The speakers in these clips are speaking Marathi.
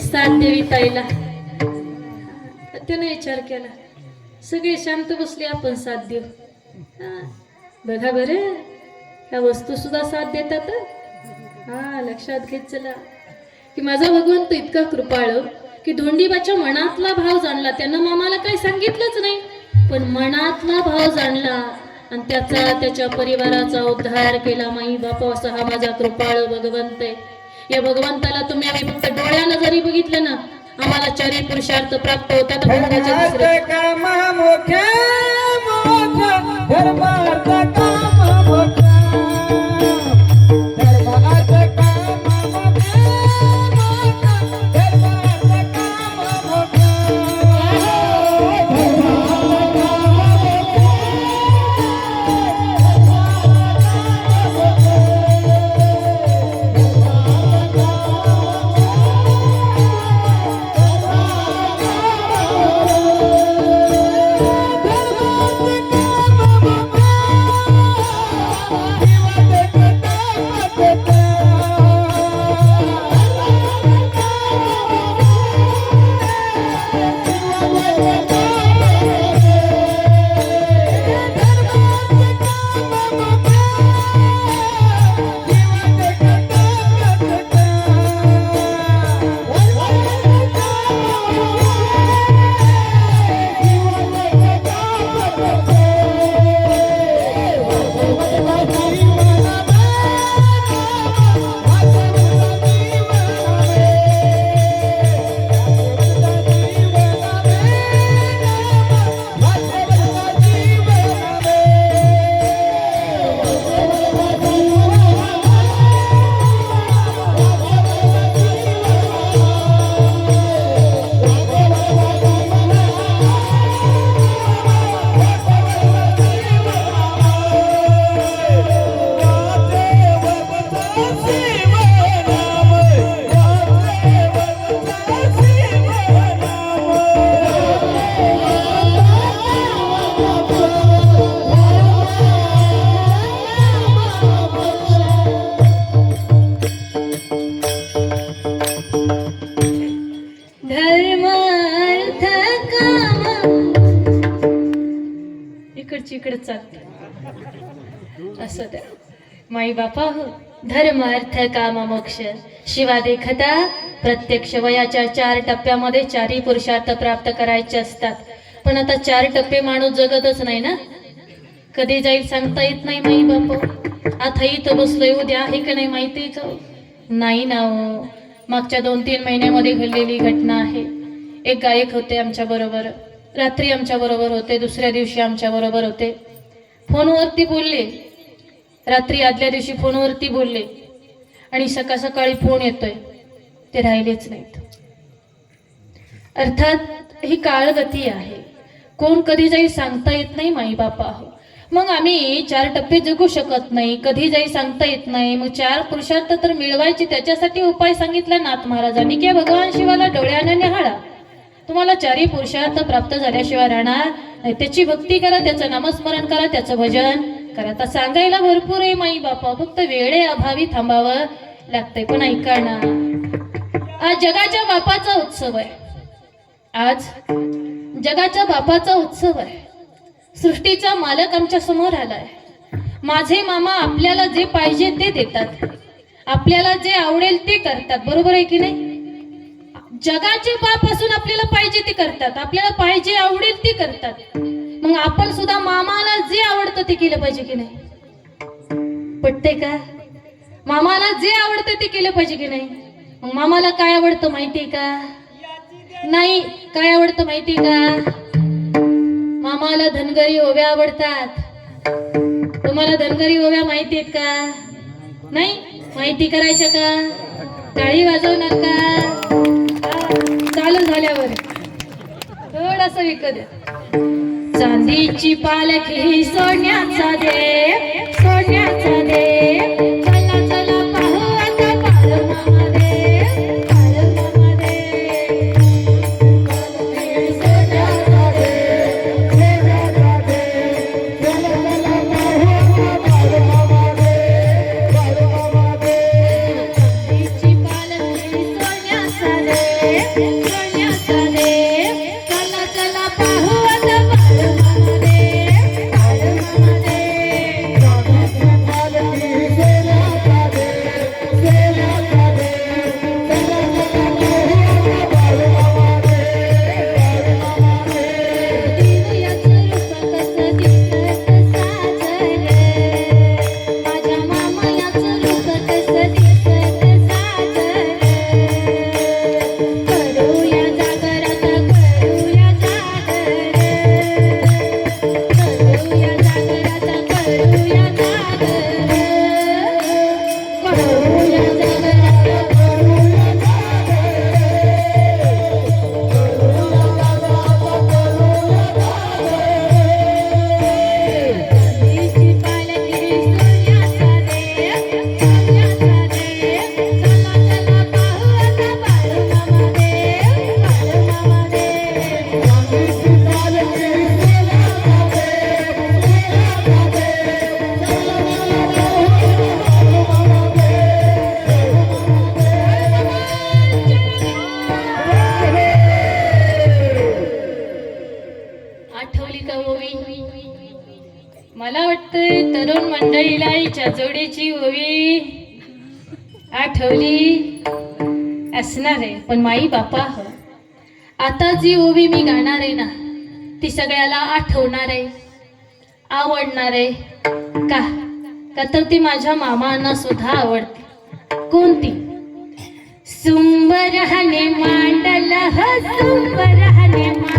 साथ देवी ताईला. त्याने विचार केला सगळे शांत बसले आपण साथ देऊ. बघा बरं ह्या वस्तू सुद्धा साथ देतात हा? लक्षात घेत चला. की माझा भगवंत इतका कृपाळ की धोंडीबाच्या मनातला भाव जाणला. त्यांना मामाला काही सांगितलंच नाही पण मनातला भाव जाणला. आणि त्याचा त्याच्या परिवाराचा उद्धार केला. माई बापा असा हा माझा कृपाळ भगवंत आहे. या भगवंताला तुम्ही आम्ही फक्त बघितलं ना आम्हाला चारी पुरुषार्थ प्राप्त होतात धर्म अर्थ काम. इकडची इकडे चालत असं द्या. माई बापा हो धर्म अर्थ काम मोक्ष शिवा देखता प्रत्यक्ष वयाच्या चार टप्प्यामध्ये चारही पुरुषार्थ प्राप्त करायचे असतात. पण आता चार टप्पे माणूस जगतच नाही ना? कधी जाईल सांगता येत नाही माई बापू आता इथं बसलोय उद्या आहे का नाही माहिती का? नाही ना हो. मागच्या दोन तीन महिन्यामध्ये घडलेली घटना आहे. एक गायक होते आमच्या बरोबर. रात्री आमच्या बरोबर होते दुसऱ्या दिवशी आमच्या बरोबर होते. फोनवरती बोलले. रात्री आदल्या दिवशी फोनवरती बोलले. आणि सकाळ सकाळी फोन येतोय. ते राहिलेच नाहीत. अर्थात ही काळगती आहे. कोण कधी जाई सांगता येत नाही माई बापा हो. मग आम्ही चार टप्पे जगू शकत नाही कधी जाई सांगता येत नाही. मग चार पुरुषार्थ तर मिळवायचे त्याच्यासाठी उपाय सांगितला नाथ महाराजांनी. की भगवान शिवाला डोळ्याने निहाळा तुम्हाला चारही पुरुषार्थ प्राप्त झाल्याशिवाय राहणार नाही. त्याची भक्ती करा त्याचं नामस्मरण करा त्याचं भजन करा. आता सांगायला भरपूर आहे माई बापा फक्त वेळे अभावी थांबावं लागतंय. पण ऐका ना आज जगाच्या बापाचा उत्सव आहे. आज जगाच्या बापाचा उत्सव आहे. सृष्टीचा मालक आमच्यासमोर आलाय. माझे मामा आपल्याला जे पाहिजे ते देतात. आपल्याला जे आवडेल ते करतात. बरोबर आहे की नाही? जगाचे बाप असून आपल्याला पाहिजे ते करतात. आपल्याला पाहिजे आवडेल ते करतात. मग आपण सुद्धा मामाला जे आवडतं ते केलं पाहिजे की नाही? पटते का? मामाला जे आवडतं ते केलं पाहिजे की नाही? मग मामाला काय आवडतं माहितीये का? नाही. काय आवडतं माहितीये का? मामाला धनगरी ओव्या आवडतात. तुम्हाला धनगरी ओव्या माहिती आहेत का? नाही? माहिती करायच्या का? टाळी वाजवणार का चालू झाल्यावर. थोडस विकत चांदीची पालखी सोन्याचा दे सोन्याचा दे हिच्या ओवी आठवली असणार आहे पण माई बापा हो. आता जी ओवी मी गाणार आहे ना ती सगळ्याला आठवणार आहे आवडणार आहे. का? का तर ती माझ्या मामांना सुद्धा आवडते. कोणती? सुंबरहने मांडल सुंबरहाने सुंबरहने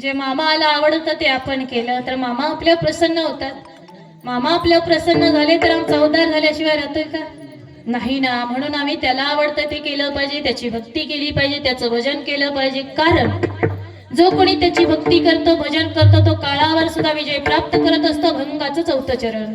जे मामाला आवडतं ते आपण केलं तर मामा आपल्या प्रसन्न होतात. मामा आपल्या प्रसन्न झाले तर आमचा उद्धार झाल्याशिवाय राहतोय का? नाही ना म्हणून आम्ही त्याला आवडतं ते केलं पाहिजे त्याची भक्ती केली पाहिजे त्याचं भजन केलं पाहिजे. कारण जो कोणी त्याची भक्ती करतो भजन करतो तो काळावर सुद्धा विजय प्राप्त करत असतो भंगाचं चौथं चरण.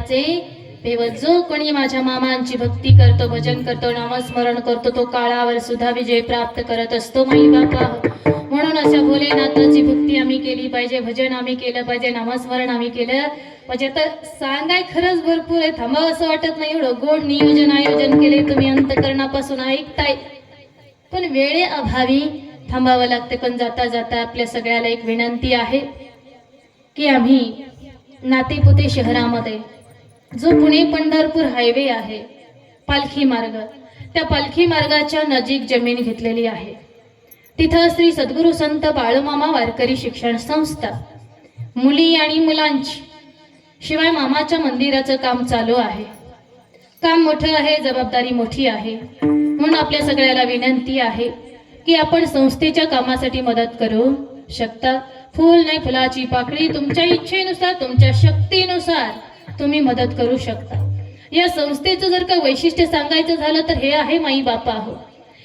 करी तेव्हा जो कोणी माझ्या मामांची भक्ती करतो भजन करतो नामस्मरण करतो तो काळावर सुद्धा विजय प्राप्त करत असतो मी बापा. म्हणून अशा भोलेनाथाची भक्ती आम्ही केली पाहिजे भजन आम्ही केलं पाहिजे नामस्मरण आम्ही केलं म्हणजे आता सांगाय खरंच भरपूर आहे थांबावं असं वाटत नाही एवढं. गोड नियोजन आयोजन केले तुम्ही अंतकरणापासून ऐकताय. पण वेळे अभावी थांबावं लागते पण जाता जाता आपल्या सगळ्याला एक विनंती आहे की आम्ही नातेपुते शहरामध्ये जो पुणे पंढरपूर हायवे आहे पालखी मार्ग. त्या पालखी मार्गाच्या नजीक जमीन घेतलेली आहे. तिथं श्री सद्गुरू संत बाळूमामा वारकरी शिक्षण संस्था मुली आणि मुलांची शिवाय मामाच्या मंदिराचं काम चालू आहे. काम मोठं आहे जबाबदारी मोठी आहे. म्हणून आपल्या सगळ्याला विनंती आहे की आपण संस्थेच्या कामासाठी मदत करू शकता. फूल नाही फुलाची पाकळी तुमच्या इच्छेनुसार तुमच्या शक्तीनुसार तुम्ही मदत करू शकता. या संस्थेचं जर का वैशिष्ट्य सांगायचं झालं तर हे आहे माई बापा हो.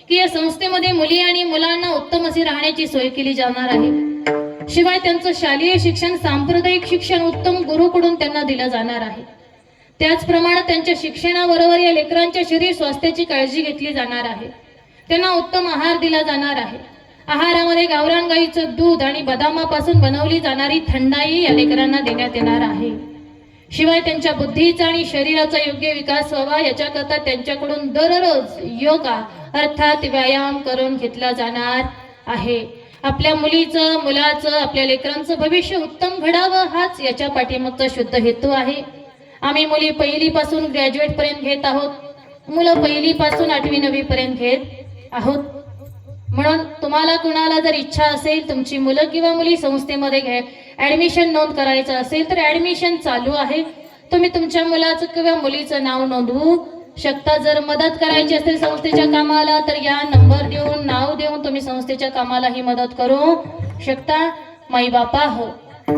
की या संस्थेमध्ये मुली आणि मुलांना उत्तम अशी राहण्याची सोय केली जाणार आहे. शिवाय त्यांचं शालेय शिक्षण सांप्रदायिक शिक्षण उत्तम गुरुकडून त्यांना दिलं जाणार आहे. त्याचप्रमाणे त्यांच्या शिक्षणाबरोबर या लेकरांच्या शरीर स्वास्थ्याची काळजी घेतली जाणार आहे. त्यांना उत्तम आहार दिला जाणार आहे. आहारामध्ये गावरान गाईचं दूध आणि बदामापासून बनवली जाणारी थंडाई या लेकरांना देण्यात येणार आहे. शिवाय त्यांच्या बुद्धीचा आणि शरीराचा योग्य विकास व्हावा याच्याकरता त्यांच्याकडून दररोज योगा अर्थात व्यायाम करून घेतला जाणार आहे. आपल्या मुलीचं मुलाचं आपल्या लेकरांचं भविष्य उत्तम घडावं हाच याच्या पाठीमागचा शुद्ध हेतू आहे. आम्ही मुली पहिलीपासून ग्रॅज्युएट पर्यंत घेत आहोत. मुलं पहिलीपासून आठवी नवी पर्यंत घेत आहोत. म्हणून तुम्हाला कुणाला जर इच्छा असेल तुमची मुलं किंवा मुली संस्थेमध्ये घ्या ऍडमिशन नोंद करायचं असेल तर ऍडमिशन चालू आहे. तुम्ही तुमच्या मुलाचं किंवा मुलीचं नाव नोंदवू शकता. जर मदत करायची असेल संस्थेच्या कामाला तर या नंबर देऊन नाव देऊन तुम्ही संस्थेच्या कामालाही मदत करू शकता. माई बापा हो.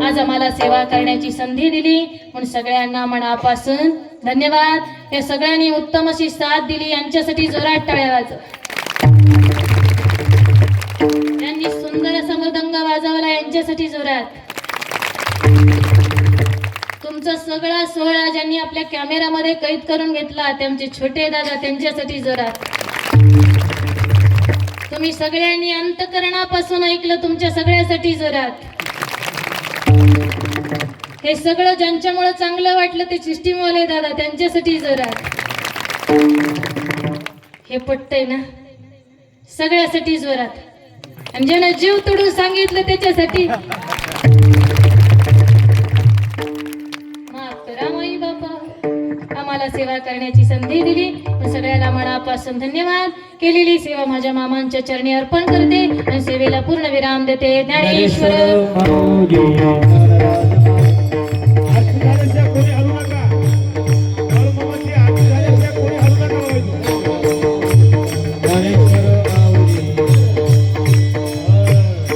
आज आम्हाला सेवा करण्याची संधी दिली. म्हणून सगळ्यांना मनापासून धन्यवाद. या सगळ्यांनी उत्तम अशी साथ दिली. यांच्यासाठी जोरात टाळ्या वाजव. यांनी सुंदर असा मृदंग वाजवला यांच्यासाठी जोरात. तुमचा सगळा सोहळा ज्यांनी आपल्या कॅमेरामध्ये कैद करून घेतला त्यांचे छोटे दादा त्यांच्यासाठी जोरात. तुम्ही सगळ्यांनी अंतकरणापासून ऐकलं तुमच्या सगळ्यासाठी जोरात. हे सगळं ज्यांच्यामुळे चांगलं वाटलं ते चिष्टीमोले दादा त्यांच्यासाठी जोरात. हे पटतंय ना? सगळ्यासाठी जोरात. आणि ज्यानं जीव तोडून सांगितलं त्याच्यासाठी. माई बापा. आम्हाला सेवा करण्याची संधी दिली. सगळ्याला मनापासून धन्यवाद. केलेली सेवा माझ्या मामांच्या चरणी अर्पण करते आणि सेवेला पूर्ण विराम देते. ज्ञानेश्वर.